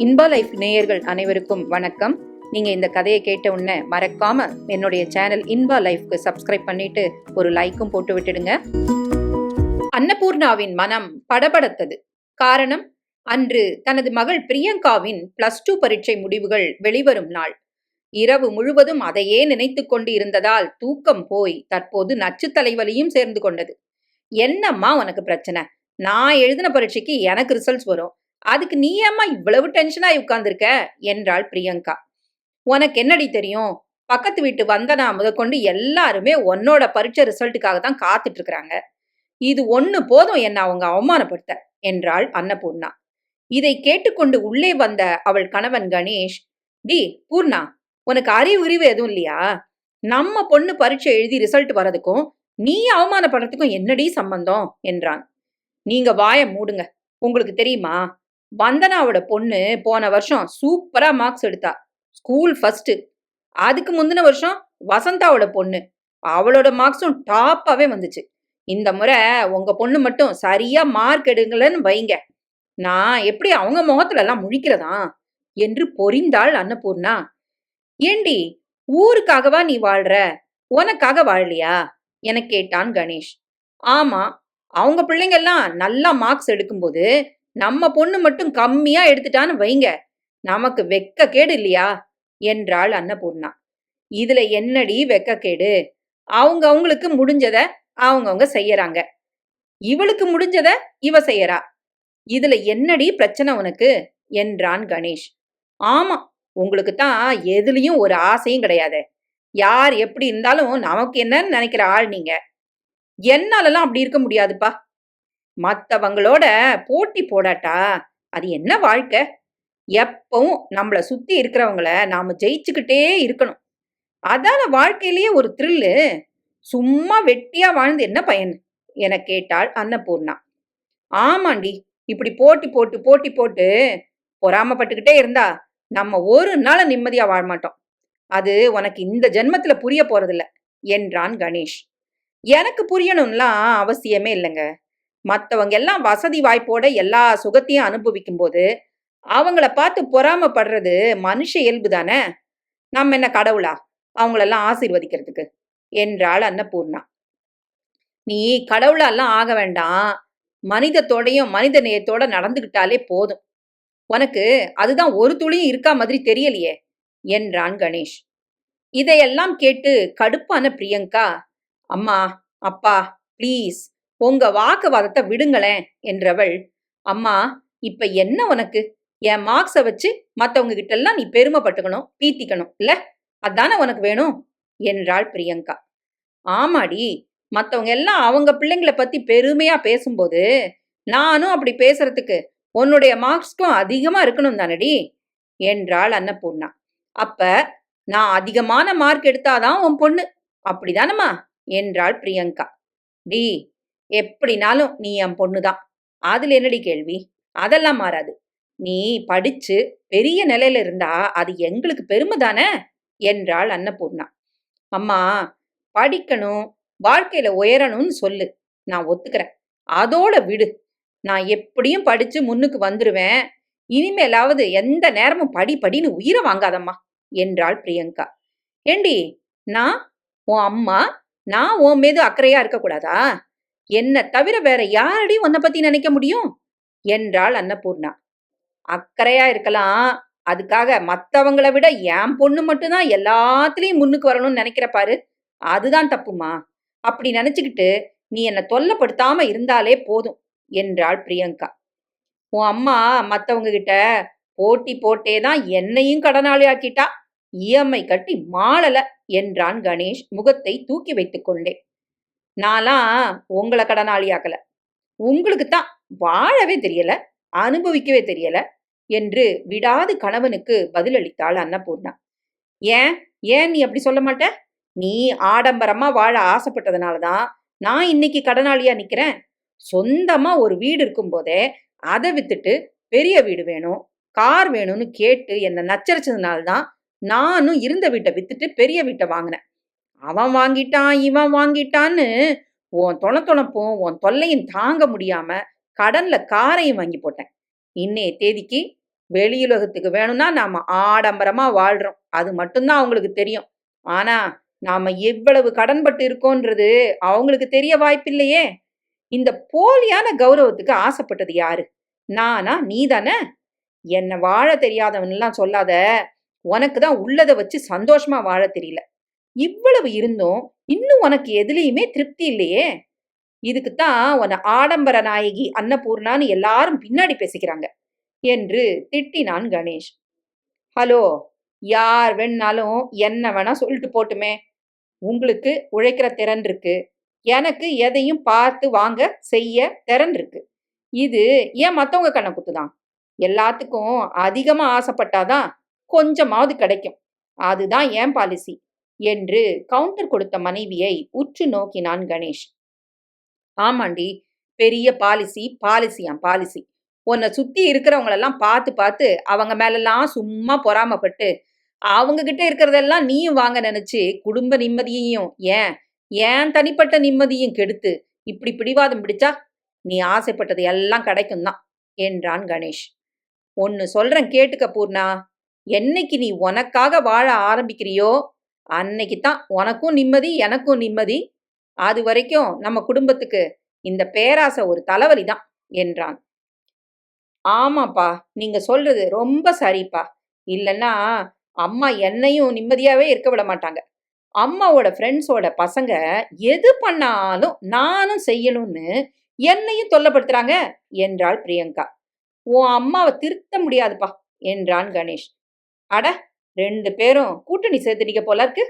Inba life நேயர்கள் அனைவருக்கும் வணக்கம். நீங்க இந்த கதையை கேட்ட உடனே மறக்காம என்னுடைய சேனல் இன்பா லைஃப்க்கு சப்ஸ்கிரைப் பண்ணிட்டு ஒரு லைக்கும் போட்டு விட்டுடுங்க. அன்னபூர்ணாவின் மனம் படபடத்தது. காரணம் அன்று தனது மகள் பிரியங்காவின் பிளஸ் டூ பரீட்சை முடிவுகள் வெளிவரும் நாள். இரவு முழுவதும் அதையே நினைத்து கொண்டு இருந்ததால் தூக்கம் போய் தற்போது நச்சு தலைவலியும் சேர்ந்து கொண்டது. என்னம்மா உனக்கு பிரச்சனை? நான் எழுதின பரீட்சைக்கு எனக்கு ரிசல்ட்ஸ் வரும். அதுக்கு நீ ஏம்மா இவ்வளவு டென்ஷனாய் உட்கார்ந்துருக்க? என்றாள் பிரியங்கா. உனக்கு என்னடி தெரியும்? பக்கத்து வீட்டு வந்தனா முதற்கொண்டு எல்லாருமே உன்னோட பரீட்சை ரிசல்ட்டுக்காக தான் காத்துட்டு இருக்கிறாங்க இது ஒன்று போதும் என்ன அவங்க அவமானப்படுத்த? என்றாள் அன்னபூர்ணா. இதை கேட்டுக்கொண்டு உள்ளே வந்த அவள் கணவன் கணேஷ் டி பூர்ணா உனக்கு அறிவுரிவு எதுவும் இல்லையா? நம்ம பொண்ணு பரீட்சை எழுதி ரிசல்ட் வரதுக்கும் நீ அவமானப்படுறதுக்கும் என்னடி சம்பந்தம்? என்றான். நீங்க வாயை மூடுங்க. உங்களுக்கு தெரியுமா? வந்தனாவோட பொண்ணு போன வருஷம் சூப்பரா மார்க்ஸ் எடுத்தா. ஸ்கூல் ஃபர்ஸ்ட் அதுக்கு முந்தின வருஷம் வசந்தாவோட பொண்ணு. அவளோட மார்க்ஸும் டாப்பாவே வந்துச்சு. இந்த முறை உங்க பொண்ணு மட்டும் சரியா மார்க் எடுங்களன்னு வைங்க. நான் எப்படி அவங்க முகத்துல எல்லாம் முழிக்கிறதா? என்று பொறிந்தாள் அன்னபூர்ணா. ஏண்டி ஊருக்காகவா நீ வாழ்ற? உனக்காக வாழலையா? என கேட்டான் கணேஷ். ஆமா அவங்க பிள்ளைங்க எல்லாம் நல்லா மார்க்ஸ் எடுக்கும்போது நம்ம பொண்ணு மட்டும் கம்மியா எடுத்துட்டான்னு வைங்க. நமக்கு வெக்க கேடு இல்லையா? என்றாள் அன்னபூர்ணா. இதுல என்னடி வெக்கக்கேடு? அவங்க அவங்களுக்கு முடிஞ்சத அவங்கவங்க செய்யறாங்க. இவளுக்கு முடிஞ்சத இவ செய்யறா. இதுல என்னடி பிரச்சனை உனக்கு? என்றான் கணேஷ். ஆமா உங்களுக்கு தான் எதுலயும் ஒரு ஆசையும் கிடையாது. யார் எப்படி இருந்தாலும் நமக்கு என்னன்னு நினைக்கிற ஆள் நீங்க. என்னாலலாம் அப்படி இருக்க முடியாதுப்பா. மற்றவங்களோட போட்டி போடாட்டா? அது என்ன வாழ்க்கை? எப்பவும் நம்மளை சுத்தி இருக்கிறவங்கள நாம ஜெயிச்சுக்கிட்டே இருக்கணும். அதான வாழ்க்கையிலேயே ஒரு த்ரில்லு சும்மா வெட்டியா வாழ்ந்து என்ன பயன்? என கேட்டாள் அன்னபூர்ணா. ஆமாண்டி இப்படி போட்டி போட்டு போட்டி போட்டு பொறாமப்பட்டுக்கிட்டே இருந்தா நம்ம ஒரு நாள் நிம்மதியா வாழ மாட்டோம். அது உனக்கு இந்த ஜென்மத்துல புரிய போறதில்ல என்றான் கணேஷ். எனக்கு புரியணும்லாம் அவசியமே இல்லைங்க. மத்தவங்க எல்லாம் வசதி வாய்ப்போட எல்லா சுகத்தையும் அனுபவிக்கும் போது அவங்கள பார்த்து பொறாமப்படுறது மனுஷ இயல்பு தானே? நம்ம என்ன கடவுளா? அவங்களெல்லாம் ஆசீர்வதிக்கிறதுக்கு. என்றாள் அன்னபூர்ணா. நீ கடவுளாலாம் ஆக வேண்டாம். மனிதத்தோடையும் மனித நேயத்தோட நடந்துகிட்டாலே போதும். உனக்கு அதுதான் ஒரு துளியும் இருக்கா மாதிரி தெரியலையே? என்றான் கணேஷ். இதையெல்லாம் கேட்டு கடுப்பான பிரியங்கா அம்மா அப்பா ப்ளீஸ் உங்க வாக்குவாதத்தை விடுங்களேன் என்றவள் அம்மா இப்ப என்ன உனக்கு? என் மார்க்ஸை வச்சு மத்தவங்க கிட்ட எல்லாம் நீ பெருமைப்பட்டுக்கணும் பீத்திக்கணும் இல்ல? அதானே உனக்கு வேணும்? என்றாள் பிரியங்கா. ஆமாடி மத்தவங்க எல்லாம் அவங்க பிள்ளைங்களை பத்தி பெருமையா பேசும்போது நானும் அப்படி பேசுறதுக்கு உன்னுடைய மார்க்ஸ்க்கும் அதிகமா இருக்கணும் தானடி? என்றாள் அன்னபூர்ணா. அப்ப நான் அதிகமான மார்க் எடுத்தாதான் உன் பொண்ணு அப்படிதானம்மா? என்றாள் பிரியங்கா. டி எப்படினாலும் நீ என் பொண்ணுதான். அதுல என்னடி கேள்வி? அதெல்லாம் மாறாது. நீ படிச்சு பெரிய நிலையில இருந்தா அது எங்களுக்கு பெருமை தானே? என்றாள் அன்னபூர்ணா. அம்மா படிக்கணும் வாழ்க்கையில உயரணும்னு சொல்லு. நான் ஒத்துக்கிறேன். அதோட விடு. நான் எப்படியும் படிச்சு முன்னுக்கு வந்துருவேன். இனிமேலாவது எந்த நேரமும் படி படின்னு உயிரை வாங்காதம்மா என்றாள் பிரியங்கா. ஏண்டி நான் உன் அம்மா நான் உன் மீது அக்கறையா இருக்கக்கூடாதா? என்ன தவிர வேற யாரடி உன்னை பத்தி நினைக்க முடியும்? என்றாள் அன்னபூர்ணா. அக்கறையா இருக்கலாம். அதுக்காக மத்தவங்களை விட என் பொண்ணு மட்டும்தான் எல்லாத்துலயும் முன்னுக்கு வரணும்னு நினைக்கிற பாரு. அதுதான் தப்புமா? அப்படி நினைச்சுக்கிட்டு நீ என்னை தொல்லப்படுத்தாம இருந்தாலே போதும் என்றாள் பிரியங்கா. உன் அம்மா மத்தவங்க கிட்ட போட்டி போட்டே தான் என்னையும் கடனாளி ஆக்கிட்டா இஎம்ஐ கட்டி மாளல என்றான் கணேஷ் முகத்தை தூக்கி வைத்துக் கொண்டேன் நான்லாம் உங்களை கடனாளியாக்கல. உங்களுக்கு தான் வாழவே தெரியல அனுபவிக்கவே தெரியல என்று விடாது கணவனுக்கு பதிலளித்தாள் அன்னபூர்ணா. ஏன்? ஏன் நீ அப்படி சொல்ல மாட்ட? நீ ஆடம்பரமா வாழ ஆசைப்பட்டதுனாலதான் நான் இன்னைக்கு கடனாளியா நிக்கிறேன். சொந்தமா ஒரு வீடு இருக்கும் போதே அதை வித்துட்டு பெரிய வீடு வேணும் கார் வேணும்னு கேட்டு என்னை நச்சரிச்சதுனால்தான் நானும் இருந்த வீட்டை வித்துட்டு பெரிய வீட்டை வாங்கினேன். அவன் வாங்கிட்டான் இவன் வாங்கிட்டான்னு உன் தொண தொணப்பும் உன் தொல்லையும் தாங்க முடியாம கடன்ல காரையும் வாங்கி போட்டேன். இன்னைய தேதிக்கு வெளியுலகத்துக்கு வேணும்னா நாம ஆடம்பரமா வாழ்றோம். அது மட்டும்தான் அவங்களுக்கு தெரியும். ஆனா நாம எவ்வளவு கடன்பட்டு இருக்கோன்றது அவங்களுக்கு தெரிய வாய்ப்பில்லையே. இந்த போலியான கௌரவத்துக்கு ஆசைப்பட்டது யாரு? நானா நீ தானே என்ன வாழ தெரியாதவன்லாம் சொல்லாத உனக்கு தான் உள்ளதை வச்சு சந்தோஷமா வாழ தெரியல. இவ்வளவு இருந்தும் இன்னும் உனக்கு எதுலேயுமே திருப்தி இல்லையே? இதுக்கு தான் உன்னை ஆடம்பர நாயகி அன்னபூர்ணான்னு எல்லாரும் பின்னாடி பேசிக்கிறாங்க என்று திட்டினான் கணேஷ். ஹலோ யார் வேணாலும் என்ன வேணா சொல்லிட்டு போட்டுமே. உங்களுக்கு உழைக்கிற திறன் இருக்கு. எனக்கு எதையும் பார்த்து வாங்க செய்ய திறன் இருக்கு. இது ஏன் மற்றவங்க கண்ணை குத்துதான்? எல்லாத்துக்கும் அதிகமாக ஆசைப்பட்டாதான் கொஞ்சமாவது கிடைக்கும். அதுதான் ஏன் பாலிசி என்று கவுண்டர் கொடுத்த மனைவியை உற்று நோக்கினான் கணேஷ். ஆமாண்டி பெரிய பாலிசி பாலிசியாம் பாலிசி உன்னை சுத்தி இருக்கிறவங்களெல்லாம் பார்த்து பார்த்து அவங்க மேலெல்லாம் சும்மா பொறாமப்பட்டு அவங்க கிட்ட இருக்கிறதெல்லாம் நீயும் வாங்க நினைச்சு குடும்ப நிம்மதியையும் ஏன் ஏன் தனிப்பட்ட நிம்மதியும் கெடுத்து இப்படி பிடிவாதம் பிடிச்சா? நீ ஆசைப்பட்டது எல்லாம் கிடைக்கும் தான் என்றான் கணேஷ். ஒன்னு சொல்றேன் கேட்டுக்க பூர்ணா என்னைக்கு நீ உனக்காக வாழ ஆரம்பிக்கிறியோ அன்னைக்கு தான் உனக்கும் நிம்மதி எனக்கும் நிம்மதி. அது வரைக்கும் நம்ம குடும்பத்துக்கு இந்த பேராசை ஒரு தலைவலி தான் என்றான். ஆமாப்பா நீங்க சொல்றது ரொம்ப சரிப்பா. இல்லைன்னா அம்மா என்னையும் நிம்மதியாவே இருக்க விட மாட்டாங்க. அம்மாவோட ஃப்ரெண்ட்ஸோட பசங்க எது பண்ணாலும் நானும் செய்யணும்னு என்னையும் தொல்லப்படுத்துறாங்க என்றாள் பிரியங்கா. உன் அம்மாவை திருத்த முடியாதுப்பா என்றான் கணேஷ். அட ரெண்டு பேரும் கூட்டணி சேர்த்துட்டீங்க போல இருக்கு.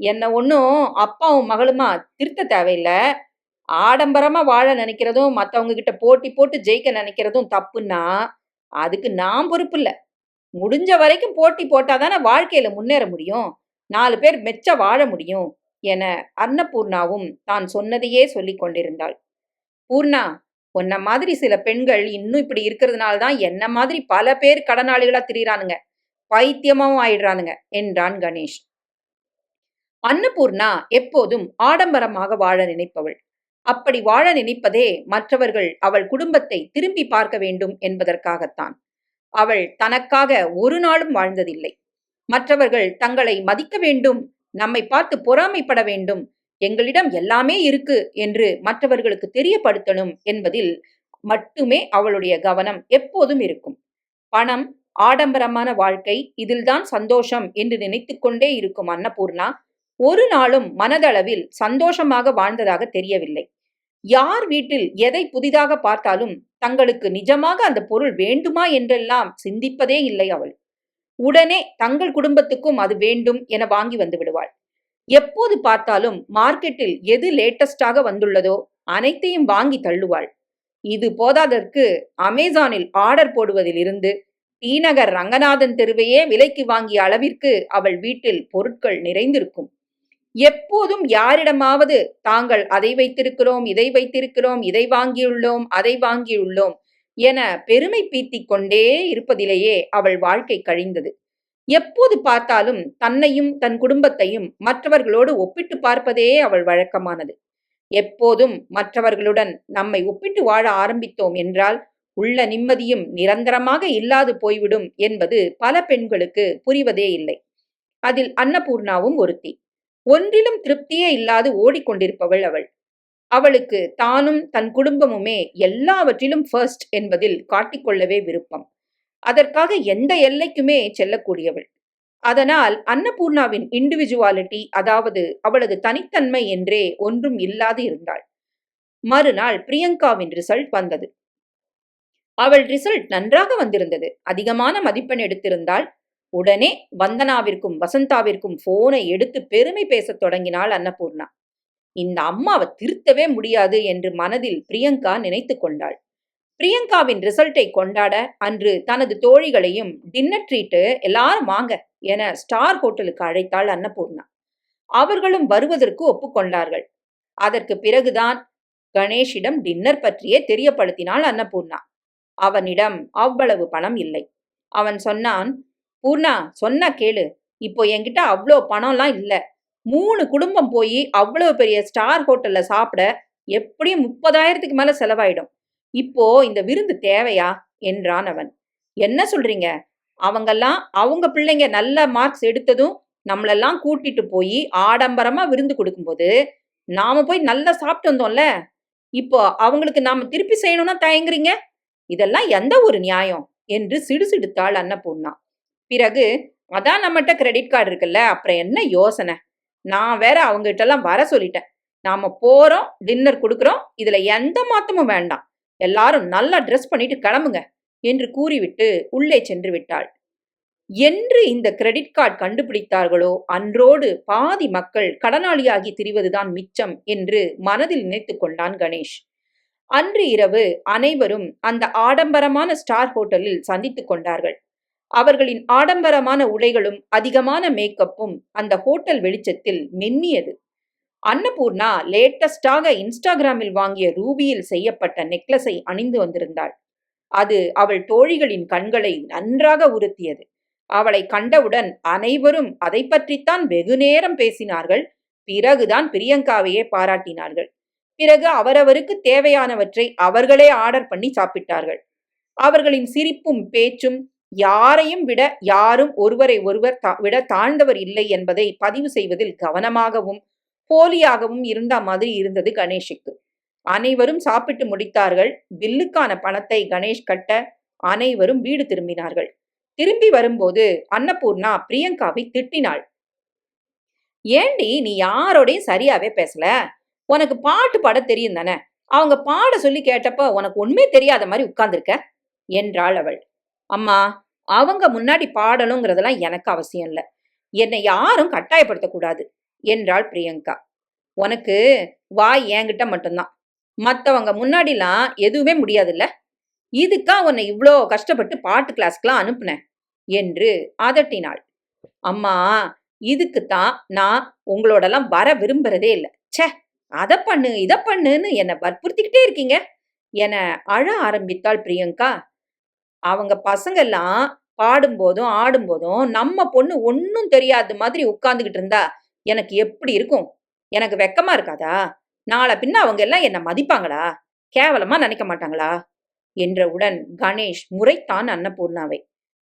என்ன ஒன்றும் அப்பாவும் மகளுமா திருத்த தேவையில்லை. ஆடம்பரமா வாழ நினைக்கிறதும் மற்றவங்க கிட்ட போட்டி போட்டு ஜெயிக்க நினைக்கிறதும் தப்புன்னா அதுக்கு நான் பொறுப்பு இல்லை. முடிஞ்ச வரைக்கும் போட்டி போட்டாதானே வாழ்க்கையில முன்னேற முடியும். நாலு பேர் மெச்ச வாழ முடியும் என அன்னபூர்ணாவும் தான் சொன்னதையே சொல்லி கொண்டிருந்தாள். பூர்ணா உன்ன மாதிரி சில பெண்கள் இன்னும் இப்படி இருக்கிறதுனால தான் என்ன மாதிரி பல பேர் கடனாளிகளா திரியிறானுங்க. பைத்தியமாவும் ஆயிடுறானுங்க என்றான் கணேஷ். அன்னபூர்ணா எப்போதும் ஆடம்பரமாக வாழ நினைப்பவள். அப்படி வாழ நினைப்பதே மற்றவர்கள் அவள் குடும்பத்தை திரும்பி பார்க்க வேண்டும் என்பதற்காகத்தான். அவள் தனக்காக ஒரு நாளும் வாழ்ந்ததில்லை. மற்றவர்கள் தங்களை மதிக்க வேண்டும் நம்மை பார்த்து பொறாமைப்பட வேண்டும் எங்களிடம் எல்லாமே இருக்கு என்று மற்றவர்களுக்கு தெரியப்படுத்தணும் என்பதில் மட்டுமே அவளுடைய கவனம் எப்போதும் இருக்கும். பணம் ஆடம்பரமான வாழ்க்கை இதில்தான் சந்தோஷம் என்று நினைத்து கொண்டே இருக்கும் அன்னபூர்ணா ஒரு நாளும் மனதளவில் சந்தோஷமாக வாழ்ந்ததாக தெரியவில்லை. யார் வீட்டில் எதை புதிதாக பார்த்தாலும் தங்களுக்கு நிஜமாக அந்த பொருள் வேண்டுமா என்றெல்லாம் சிந்திப்பதே இல்லை அவள். உடனே தங்கள் குடும்பத்துக்கும் அது வேண்டும் என வாங்கி வந்து விடுவாள். எப்போது பார்த்தாலும் மார்க்கெட்டில் எது லேட்டஸ்டாக வந்துள்ளதோ அனைத்தையும் வாங்கி தள்ளுவாள். இது போதாதற்கு அமேசானில் ஆர்டர் போடுவதில் தீநகர் ரங்கநாதன் தெருவையே விலைக்கு வாங்கிய அளவிற்கு அவள் வீட்டில் பொருட்கள் நிறைந்திருக்கும். எப்போதும் யாரிடமாவது தாங்கள் அதை வைத்திருக்கிறோம் இதை வைத்திருக்கிறோம் இதை வாங்கியுள்ளோம் அதை வாங்கியுள்ளோம் என பெருமை பீத்திக் கொண்டே இருப்பதிலேயே அவள் வாழ்க்கை கழிந்தது. எப்போது பார்த்தாலும் தன்னையும் தன் குடும்பத்தையும் மற்றவர்களோடு ஒப்பிட்டு பார்ப்பதே அவள் வழக்கமானது. எப்போதும் மற்றவர்களுடன் நம்மை ஒப்பிட்டு வாழ ஆரம்பித்தோம் என்றால் உள்ள நிம்மதியும் நிரந்தரமாக இல்லாது போய்விடும் என்பது பல பெண்களுக்கு புரிவதே இல்லை. அதில் அன்னபூர்ணாவும் ஒருத்தி. ஒன்றிலும் திருப்தியே இல்லாது ஓடிக்கொண்டிருப்பவள் அவள். அவளுக்கு தானும் தன் குடும்பமுமே எல்லாவற்றிலும் ஃபர்ஸ்ட் என்பதில் காட்டிக்கொள்ளவே விருப்பம். அதற்காக எந்த எல்லைக்குமே செல்லக்கூடியவள். அதனால் அன்னபூர்ணாவின் இண்டிவிஜுவாலிட்டி அதாவது அவளது தனித்தன்மை என்றே ஒன்றும் இல்லாது இருந்தாள். மறுநாள் பிரியங்காவின் ரிசல்ட் வந்தது. அவள் ரிசல்ட் நன்றாக வந்திருந்தது. அதிகமான மதிப்பெண் எடுத்திருந்தால் உடனே வந்தனாவிற்கும் வசந்தாவிற்கும் போனை எடுத்து பெருமை பேசத் தொடங்கினாள் அன்னபூர்ணா. இந்த அம்மாவை திருத்தவே முடியாது என்று மனதில் பிரியங்கா நினைத்து கொண்டாள். பிரியங்காவின் ரிசல்ட்டை கொண்டாட அன்று தனது தோழிகளையும் டின்னர் ட்ரீட்டு எல்லாரும் வாங்க என ஸ்டார் ஹோட்டலுக்கு அழைத்தாள் அன்னபூர்ணா. அவர்களும் வருவதற்கு ஒப்புக்கொண்டார்கள் அதற்கு பிறகுதான் கணேஷிடம் டின்னர் பற்றியே தெரியப்படுத்தினாள் அன்னபூர்ணா. அவனிடம் அவ்வளவு பணம் இல்லை. அவன் சொன்னான் பூர்ணா சொன்னா கேளு. இப்போ என்கிட்ட அவ்வளோ பணம்லாம் இல்லை. மூணு குடும்பம் போய் அவ்வளோ பெரிய ஸ்டார் ஹோட்டலில் சாப்பிட எப்படியும் முப்பதாயிரத்துக்கு மேலே செலவாயிடும். இப்போ இந்த விருந்து தேவையா? என்றான் அவன். என்ன சொல்றீங்க? அவங்கெல்லாம் அவங்க பிள்ளைங்க நல்ல மார்க்ஸ் எடுத்ததும் நம்மளெல்லாம் கூட்டிட்டு போய் ஆடம்பரமா விருந்து கொடுக்கும்போது நாம போய் நல்லா சாப்பிட்டு வந்தோம்ல. இப்போ அவங்களுக்கு நாம திருப்பி செய்யணும்னா தயங்குறீங்க? இதெல்லாம் எந்த ஒரு நியாயம்? என்று சிடுசிடுத்தாள் அன்னபூர்ணா. பிறகு அதான் நம்மகிட்ட கிரெடிட் கார்டு இருக்குல்ல அப்புறம் என்ன யோசனை? நான் வேற அவங்ககிட்ட எல்லாம் வர சொல்லிட்டேன். நாம போறோம் டின்னர் கொடுக்குறோம் இதுல எந்த மாத்தமும் வேண்டாம். எல்லாரும் நல்லா ட்ரெஸ் பண்ணிட்டு கிளம்புங்க என்று கூறிவிட்டு உள்ளே சென்று விட்டாள். என்று இந்த கிரெடிட் கார்டு கண்டுபிடித்தார்களோ அன்றோடு பாதி மக்கள் கடனாளியாகி திரிவதுதான் மிச்சம் என்று மனதில் நினைத்து கொண்டான் கணேஷ். அன்று இரவு அனைவரும் அந்த ஆடம்பரமான ஸ்டார் ஹோட்டலில் சந்தித்துக் கொண்டார்கள். அவர்களின் ஆடம்பரமான உடைகளும் அதிகமான மேக்கப்பும் அந்த ஹோட்டல் வெளிச்சத்தில் மென்னியது. அன்னபூர்ணா லேட்டஸ்டாக இன்ஸ்டாகிராமில் வாங்கிய ரூபியில் செய்யப்பட்ட நெக்லஸை அணிந்து வந்திருந்தாள். அது அவள் தோழிகளின் கண்களை நன்றாக உறுத்தியது. அவளை கண்டவுடன் அனைவரும் அதை பற்றித்தான் வெகு நேரம் பேசினார்கள். பிறகுதான் பிரியங்காவையே பாராட்டினார்கள். பிறகு அவரவருக்கு தேவையானவற்றை அவர்களே ஆர்டர் பண்ணி சாப்பிட்டார்கள். அவர்களின் சிரிப்பும் பேச்சும் யாரையும் விட யாரும் ஒருவரை ஒருவர் விட தாழ்ந்தவர் இல்லை என்பதை பதிவு செய்வதில் கவனமாகவும் போலியாகவும் இருந்த மாதிரி இருந்தது கணேஷுக்கு. அனைவரும் சாப்பிட்டு முடித்தார்கள். பில்லுக்கான பணத்தை கணேஷ் கட்ட அனைவரும் வீடு திரும்பினார்கள். திரும்பி வரும்போது அன்னபூர்ணா பிரியங்காவை திட்டினாள். ஏண்டி நீ யாரோடையும் சரியாவே பேசல? உனக்கு பாட்டு பாட தெரியும் தானே? அவங்க பாட சொல்லி கேட்டப்ப உனக்கு ஒண்ணுமே தெரியாத மாதிரி உட்கார்ந்துருக்க? என்றாள் அவள். அம்மா அவங்க முன்னாடி பாடணுங்கிறதெல்லாம் எனக்கு அவசியம் இல்லை. என்னை யாரும் கட்டாயப்படுத்தக்கூடாது என்றாள் பிரியங்கா. உனக்கு வாய் என்கிட்ட மட்டும்தான். மற்றவங்க முன்னாடிலாம் எதுவுமே முடியாதுல்ல? இதுக்கா உன்னை இவ்வளோ கஷ்டப்பட்டு பாட்டு கிளாஸ்க்கெலாம் அனுப்புனேன் என்று அதட்டினாள். அம்மா இதுக்குத்தான் நான் உங்களோடலாம் வர விரும்புறதே இல்லை. ச்சே! அதை பண்ணு இதை பண்ணுன்னு என்னை வற்புறுத்திக்கிட்டே இருக்கீங்க. என அழ ஆரம்பித்தாள் பிரியங்கா. அவங்க பசங்கெல்லாம் பாடும்போதும் ஆடும்போதும் நம்ம பொண்ணு ஒன்றும் தெரியாத மாதிரி உட்காந்துக்கிட்டு இருந்தா எனக்கு எப்படி இருக்கும்? எனக்கு வெக்கமா இருக்காதா? நாளை பின்ன அவங்க எல்லாம் என்னை மதிப்பாங்களா? கேவலமா நினைக்க மாட்டாங்களா? என்றவுடன் கணேஷ் முறைத்தான் அன்னபூர்ணாவை.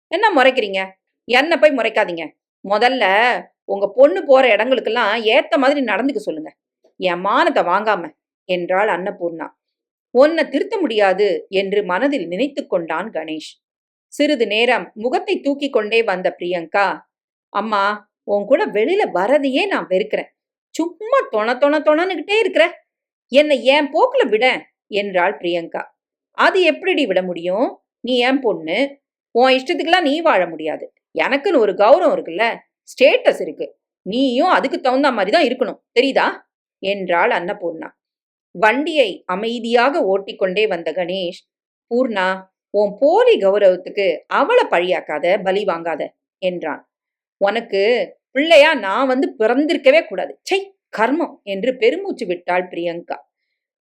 என்ன முறைக்கிறீங்க? என்ன போய் முறைக்காதீங்க. முதல்ல உங்க பொண்ணு போற இடங்களுக்கெல்லாம் ஏத்த மாதிரி நடந்துக்க சொல்லுங்க. என் மானத்தை வாங்காம என்றாள் அன்னபூர்ணா. உன்னை திருத்த முடியாது என்று மனதில் நினைத்து கொண்டான் கணேஷ். சிறிது நேரம் முகத்தை தூக்கி கொண்டே வந்த பிரியங்கா அம்மா உன் கூட வெளியில வரதையே நான் வெறுக்கிறேன். சும்மா தொண தொண தொணனுகிட்டே இருக்கிற. என்னை என் போக்குல விட என்றாள் பிரியங்கா. அது எப்படி விட முடியும்? நீ ஏன் பொண்ணு. உன் இஷ்டத்துக்கெல்லாம் நீ வாழ முடியாது. எனக்குன்னு ஒரு கௌரவம் இருக்குல்ல. ஸ்டேட்டஸ் இருக்கு. நீயும் அதுக்கு தகுந்த மாதிரி தான் இருக்கணும். தெரியுதா? என்றாள் அன்னபூர்ணா. வண்டியை அமைதியாக ஓட்டிக்கொண்டே வந்த கணேஷ் பூர்ணா உன் போலி கௌரவத்துக்கு அவளை பழியாக்காத பலி வாங்காத என்றான். உனக்கு பிள்ளையா நான் வந்து பிறந்திருக்கவே கூடாது. சை கர்மம் என்று பெருமூச்சு விட்டாள் பிரியங்கா.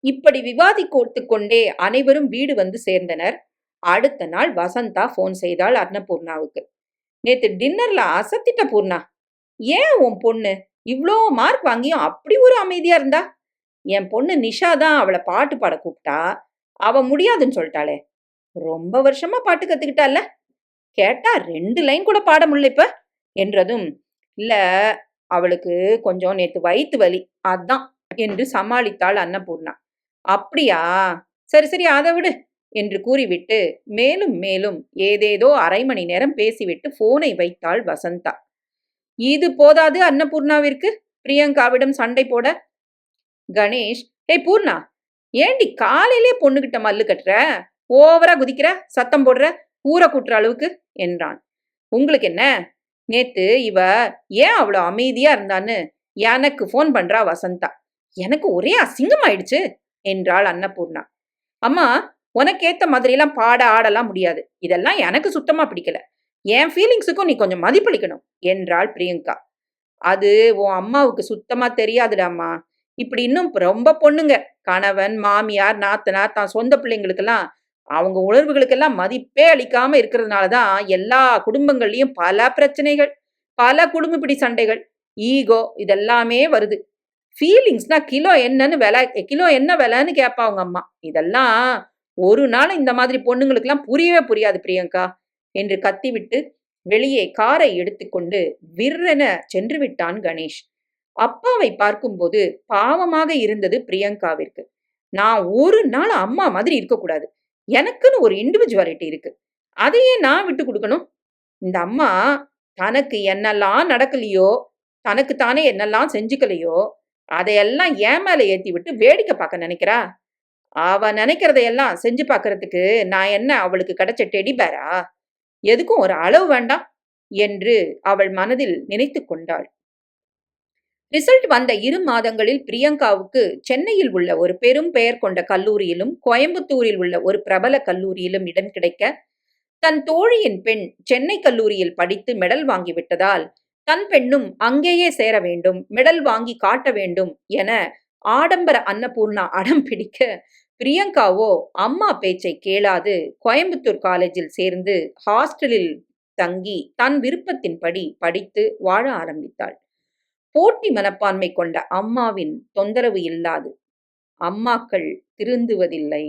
இப்படி விவாதிக்கோத்து கொண்டே அனைவரும் வீடு வந்து சேர்ந்தனர். அடுத்த நாள் வசந்தா போன் செய்தாள் அன்னபூர்ணாவுக்கு. நேத்து டின்னர்ல அசத்திட்ட பூர்ணா ஏன் உன் பொண்ணு இவ்வளோ மார்க் வாங்கியும் அப்படி ஒரு அமைதியா இருந்தா? என் பொண்ணு நிஷா தான் அவளை பாட்டு பாட கூப்பிட்டா. அவ முடியாதுன்னு சொல்லிட்டாளே. ரொம்ப வருஷமா பாட்டு கத்துக்கிட்டால கேட்டா ரெண்டு லைன் கூட பாட முடியல இப்ப. என்றதும் இல்ல அவளுக்கு கொஞ்சம் நேத்து வயிற்று வலி. அதான் என்று சமாளித்தாள் அன்னபூர்ணா. அப்படியா? சரி சரி அதை விடு என்று கூறிவிட்டு மேலும் மேலும் ஏதேதோ அரை மணி நேரம் பேசிவிட்டு போனை வைத்தாள் வசந்தா. இது போதாது அன்னபூர்ணாவிற்கு? பிரியங்காவிடம் சண்டை போட. கணேஷ் ஏய் பூர்ணா ஏண்டி காலையிலே பொண்ணுகிட்ட மல்லு கட்டுற? ஓவரா குதிக்கிற? சத்தம் போடுற? ஊற கூட்டுற அளவுக்கு? என்றான். உங்களுக்கு என்ன? நேத்து இவ ஏன் அவ்வளோ அமைதியா இருந்தான்னு எனக்கு ஃபோன் பண்றா வசந்தா. எனக்கு ஒரே அசிங்கம் ஆயிடுச்சு என்றாள் அன்னபூர்ணா. அம்மா உனக்கேத்த மாதிரிலாம் பாட ஆடலாம் முடியாது. இதெல்லாம் எனக்கு சுத்தமா பிடிக்கல. என் ஃபீலிங்ஸுக்கும் நீ கொஞ்சம் மதிப்பளிக்கணும் என்றாள் பிரியங்கா. அது உன் அம்மாவுக்கு சுத்தமா தெரியாதுடாமா இப்படி இன்னும் ரொம்ப பொண்ணுங்க. கணவன் மாமியார் நாத்தனார் தான் சொந்த பிள்ளைங்களுக்கெல்லாம் அவங்க உணர்வுகளுக்கெல்லாம் மதிப்பே அளிக்காம இருக்கிறதுனால தான் எல்லா குடும்பங்கள்லயும் பல பிரச்சனைகள் பல குடும்பப்பிடி சண்டைகள் ஈகோ இதெல்லாமே வருது. ஃபீலிங்ஸ்னா கிலோ என்னன்னு விலை கிலோ என்ன விலைன்னு கேட்பா அவங்க அம்மா. இதெல்லாம் ஒரு நாள் இந்த மாதிரி பொண்ணுங்களுக்கெல்லாம் புரியவே புரியாது பிரியங்கா. என்று கத்திவிட்டு வெளியே காரை எடுத்துக்கொண்டு விற்றென சென்று விட்டான் கணேஷ். அப்பாவை பார்க்கும்போது பாவமாக இருந்தது பிரியங்காவிற்கு. நான் ஒரு நாள் அம்மா மாதிரி இருக்கக்கூடாது. எனக்குன்னு ஒரு இண்டிவிஜுவாலிட்டி இருக்கு. அதையே நான் விட்டு கொடுக்கணும். இந்த அம்மா தனக்கு என்னெல்லாம் நடக்கலையோ தனக்கு தானே என்னெல்லாம் செஞ்சுக்கலையோ அதையெல்லாம் ஏன் மேல ஏத்தி விட்டு வேடிக்கை பார்க்க நினைக்கிறா? அவ நினைக்கிறதையெல்லாம் செஞ்சு பார்க்கறதுக்கு நான் என்ன அவளுக்கு கிடைச்ச டெடி பேரா எதுக்கும் ஒரு அளவு வேண்டாம் என்று அவள் மனதில் நினைத்து கொண்டாள். ரிசல்ட் வந்த இரு மாதங்களில் பிரியங்காவுக்கு சென்னையில் உள்ள ஒரு பெரும் பெயர் கொண்ட கல்லூரியிலும் கோயம்புத்தூரில் உள்ள ஒரு பிரபல கல்லூரியிலும் இடம் கிடைக்க தன் தோழியின் பெண் சென்னை கல்லூரியில் படித்து மெடல் வாங்கிவிட்டதால் தன் பெண்ணும் அங்கேயே சேர வேண்டும் மெடல் வாங்கி காட்ட வேண்டும் என ஆடம்பர அன்னபூர்ணா அடம் பிடிக்க பிரியங்காவோ அம்மா பேச்சை கேளாது கோயம்புத்தூர் காலேஜில் சேர்ந்து ஹாஸ்டலில் தங்கி தன் விருப்பத்தின்படி படித்து வாழ ஆரம்பித்தாள். போட்டி மனப்பான்மை கொண்ட அம்மாவின் தொந்தரவு இல்லாது. அம்மாக்கள் திருந்துவதில்லை.